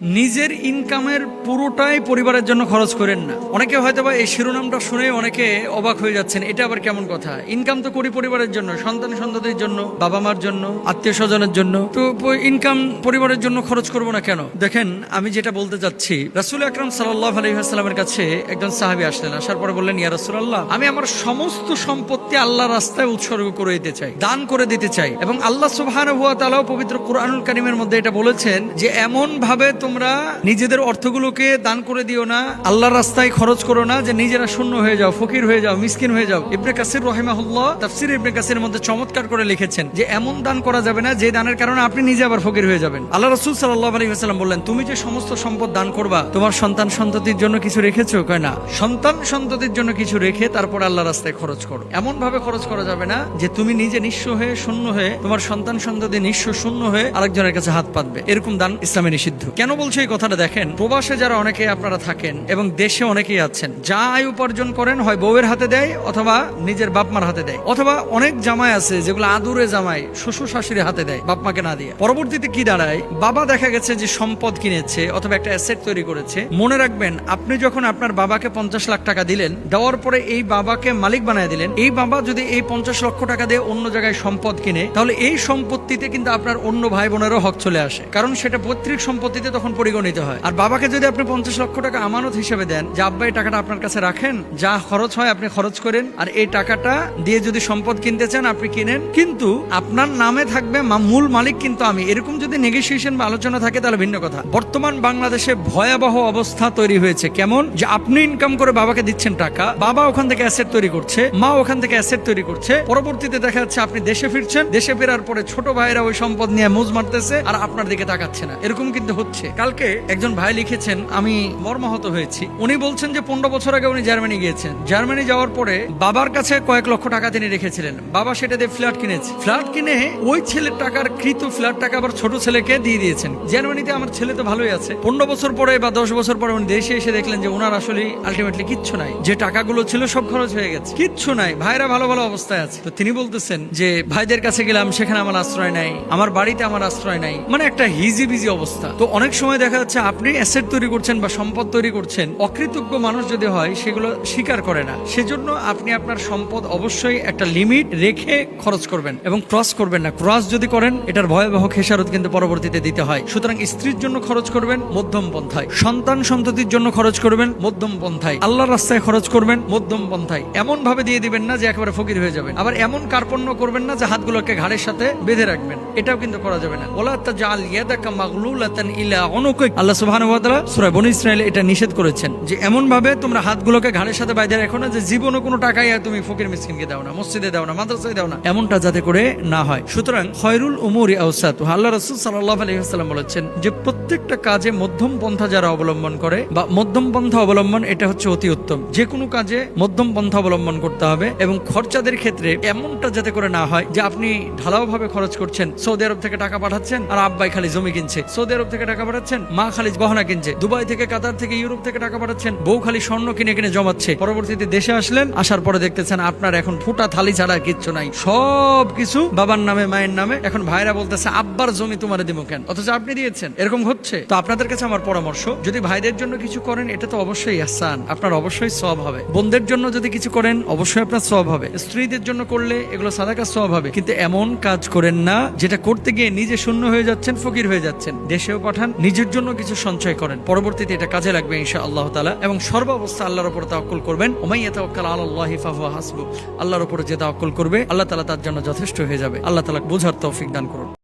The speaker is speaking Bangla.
নিজের ইনকামের পুরোটাই পরিবারের জন্য খরচ করেন না। অনেকে হয়তো বা এই শিরোনামটা শুনে অনেকে অবাক হয়ে যাচ্ছেন, এটা আবার কেমন কথা? ইনকাম তো করি পরিবারের জন্য, সন্তান সন্ততির জন্য, বাবা মার জন্য, আত্মীয় স্বজনের জন্য। তো ইনকাম পরিবারের জন্য খরচ করব না কেন? দেখেন, আমি যেটা বলতে চাচ্ছি, রাসুল আকরাম সাল্লাহ আলহিহাস্লামের কাছে একজন সাহাবি আসলেন, আসার পরে বললেন, ইয়া রাসুল্লাহ আমি আমার সমস্ত সম্পত্তি আল্লাহ রাস্তায় উৎসর্গ করে দিতে চাই, দান করে দিতে চাই। এবং আল্লাহ তালাও পবিত্র কোরআনুল কারিমের মধ্যে এটা বলেছেন যে এমন ভাবে তোমরা নিজেদের অর্থগুলোকে দান করে দিও না, আল্লাহর রাস্তায় খরচ করো না যে নিজেরা শূন্য হয়ে যাও, ফকির হয়ে যাও, মিসকিন হয়ে যাও। ইবনে কাসির রহিমাহুল্লাহ তাফসির ইবনে কাসির মধ্যে চমৎকার করে লিখেছেন যে, এমন দান করা যাবে না যে দানের কারণে আপনি নিজে আবার ফকির হয়ে যাবেন। আল্লাহ রসুল সাল্লাহ আলী সাল্লাম বললেন, তুমি যে সমস্ত সম্পদ দান করবা, তোমার সন্তান সন্ততির জন্য কিছু রেখেছো? কয়, না। সন্তান সন্ততির জন্য কিছু রেখে তারপর আল্লাহ রাস্তায় খরচ করো। এমন ভাবে খরচ করা যাবে না যে তুমি নিজে নিঃস্ব হয়ে, শূন্য হয়ে, তোমার সন্তান সন্ততি নিঃস্ব, শূন্য হয়ে আরেকজনের কাছে হাত পাতবে। এরকম দান ইসলামে নিষিদ্ধ। কেন বলছো এই কথাটা, দেখেন, প্রবাসে যারা অনেকে আপনারা থাকেন এবং দেশে অনেকেই আছেন, যা আয় উপার্জন করেন হয় বউয়ের হাতে দেয় অথবা নিজের বাপ মার হাতে দেয়। অথবা অনেক জামাই আছে যেগুলো আদুরে জামাই শ্বশুর শাশুড়ি হাতে দেয় বাপ মাকে না দিয়ে। পরবর্তীতে কি দাঁড়ায়? বাবা দেখা গেছে যে সম্পদ কিনেছে অথবা একটা অ্যাসেট তৈরি করেছে। মনে রাখবেন, আপনি যখন আপনার বাবাকে পঞ্চাশ লাখ টাকা দিলেন, দেওয়ার পরে এই বাবাকে মালিক বানায় দিলেন। এই বাবা যদি এই পঞ্চাশ লক্ষ টাকা দিয়ে অন্য জায়গায় সম্পদ কিনে, তাহলে এই সম্পত্তিতে কিন্তু আপনার অন্য ভাই বোনেরও হক চলে আসে। কারণ সেটা পৈতৃক সম্পত্তিতে তখন পরিগণিত হয়। আর বাবাকে যদি আপনি পঞ্চাশ লক্ষ টাকা আমানত হিসেবে দেন, যে আব্বা এই টাকাটা আপনার কাছে রাখেন, যা খরচ হয় আপনি খরচ করেন, আর এই টাকাটা দিয়ে যদি সম্পদ কিনতে চান, আপনি কিনেন। কিন্তু আপনার নামে থাকবে মূল মালিক কিন্তু আমি। এরকম যদি নেগোসিয়েশন বা আলোচনা থাকে, তাহলে ভিন্ন কথা। বর্তমান বাংলাদেশে ভয়াবহ অবস্থা তৈরি হয়েছে। কেমন? যে আপনি ইনকাম করে বাবাকে দিচ্ছেন টাকা, বাবা ওখান থেকে অ্যাসেট তৈরি করছে, মা ওখান থেকে অ্যাসেট তৈরি করছে। পরবর্তীতে দেখা যাচ্ছে আপনি দেশে ফিরছেন, দেশে ফেরার পরে ছোট ভাইরা ওই সম্পদ নিয়ে মুজ মারতেছে, আর আপনার দিকে তাকাচ্ছে না। এরকম কিন্তু হচ্ছে। কালকে একজন ভাই লিখেছেন, আমি মর্মাহত হয়েছি। উনি বলছেন যে, পনেরো বছর আগে উনি জার্মানি গিয়েছেন। জার্মানি যাওয়ার পরে বাবার কাছে কয়েক লক্ষ টাকা তিনি রেখেছিলেন। বাবা সেটা দিয়ে ফ্ল্যাট কিনেছে। ফ্ল্যাট কিনে ওই ছেলের টাকার কৃত ফ্ল্যাট টাকা আবার ছোট ছেলেকে দিয়ে দিয়েছেন। জার্মানিতে আমার ছেলে তো ভালোই আছে। পনেরো বছর পরে বা দশ বছর পরে উনি দেশে এসে দেখলেন যে, ওনার আসলে আলটিমেটলি কিচ্ছু নাই। যে টাকাগুলো ছিল সব খরচ হয়ে গেছে। কিচ্ছু নাই। ভাইরা ভালো ভালো অবস্থায় আছে। তো তিনি বলতেছেন যে, ভাইদের কাছে গেলাম, সেখানে আমার আশ্রয় নাই। আমার বাড়িতে আমার আশ্রয় নাই। মানে একটা হিজি বিজি অবস্থা। তো অনেক সময় দেখা যাচ্ছে আপনি অ্যাসেট তৈরি করছেন বা সম্পদ তৈরি করছেন, অকৃতজ্ঞ মানুষ যদি হয়, সেগুলো স্বীকার করে না। সেজন্য আপনি আপনার সম্পদ অবশ্যই একটা লিমিট রেখে খরচ করবেন এবং ক্রস করবেন না। ক্রস যদি করেন, এটার ভয়াবহ খেসারত কিন্তু পরবর্তীতে দিতে হয়। সুতরাং স্ত্রীর জন্য খরচ করবেন, মধ্যম পন্থায়। সন্তান সন্ততির জন্য খরচ করবেন, মধ্যম পন্থায়। আল্লাহর রাস্তায় খরচ করবেন, মধ্যম পন্থায়। এমন ভাবে দিয়ে দিবেন না যে একেবারে ফকির হয়ে যাবেন। আবার এমন কার্পণ্য করবেন না যে হাতগুলোকে ঘাড়ের সাথে বেঁধে রাখবেন। এটাও কিন্তু করা যাবে না। ওলা তাজাল ইয়াদাকা মাগলুলাতান ইলা উনুকিক আল্লাহ সুবহানাহু ওয়া তাআলা সূরা বনী এটা নিষেধ করেছেন যে এমন ভাবে তোমরা হাতগুলোকে ঘাড়ের সাথে বাইরে রাখো না, যে জীবনে কোনো টাকাই তুমি ফকির মিসকিনকে দাও না, মসজিদে দাও না, মাদ্রাসায় দাও না, এমনটা যাতে করে না হয়। সুতরাং খয়রুল উমুরি আওসাত আল্লাহ রাসূল সাল্লাল্লাহু আলাইহি ওয়াসাল্লাম বলেছেন যে প্রত্যেকটা কাজে মধ্যম পন্থা যারা অবলম্বন করে, বা মধ্যম পন্থা অবলম্বন, এটা হচ্ছে অতি উত্তম। যে কোনো কাজে মধ্যম পন্থা অবলম্বন করতে হবে এবং খরচাদের ক্ষেত্রে এমনটা যাতে করে না হয় যে আপনি ঢালাও ভাবে খরচ করছেন, সৌদি আরব থেকে টাকা পাঠাচ্ছেন আর আব্বাই খালি জমি কিনছে। সৌদি আরব থেকে টাকা পাঠাচ্ছেন মা খালি গহনা কিনছে। দুবাই থেকে, কাতার থেকে, ইউরোপ থেকে টাকা পাঠাচ্ছেন। বউ খালি স্বর্ণ কিনে কিনে জমাচ্ছে। পরবর্তীতে দেশে আসলেন, আসার পরে দেখতেছেন আপনার এখন ফুটা থালি ছাড়া কিচ্ছু নাই। সব কিছু বাবার নামে, মায়ের নামে। এখন ভাইরা বলতেছে, আব্বার জমি তোমার দিব কেন? অথচ আপনি দিয়েছেন। এরকম হচ্ছে। তো আপনাদের কাছে আমার পরামর্শ, যদি ভাইদের জন্য কিছু করেন, এটা তো অবশ্যই আসান আপনার অবশ্যই সব হবে। বোনদের জন্য যদি কিছু করেন, অবশ্যই আপনার সব হবে। স্ত্রীদের জন্য করলে এগুলো সাদাকা সব হবে। কিন্তু এমন কাজ করেন না, যেটা করতে গিয়ে নিজে শূন্য হয়ে যাচ্ছেন, ফকির হয়ে যাচ্ছেন। দেশেও পাঠান নিজের জন্য কিছু সঞ্চয় করেন। পরবর্তীতে এটা কাজে লাগবে ইনশা আল্লাহ তালা এবং সর্বাবস্থা আল্লাহর উপর তাওয়াক্কুল করবেন। ওমাইয়া তাওকাল আল্লাহ ফাহুয়া হাসবু আল্লাহর উপর যে তাওয়াক্কুল করবে, আল্লাহ তালা তার জন্য যথেষ্ট হয়ে যাবে। আল্লাহ তালা বোঝার তৌফিক দান করুন।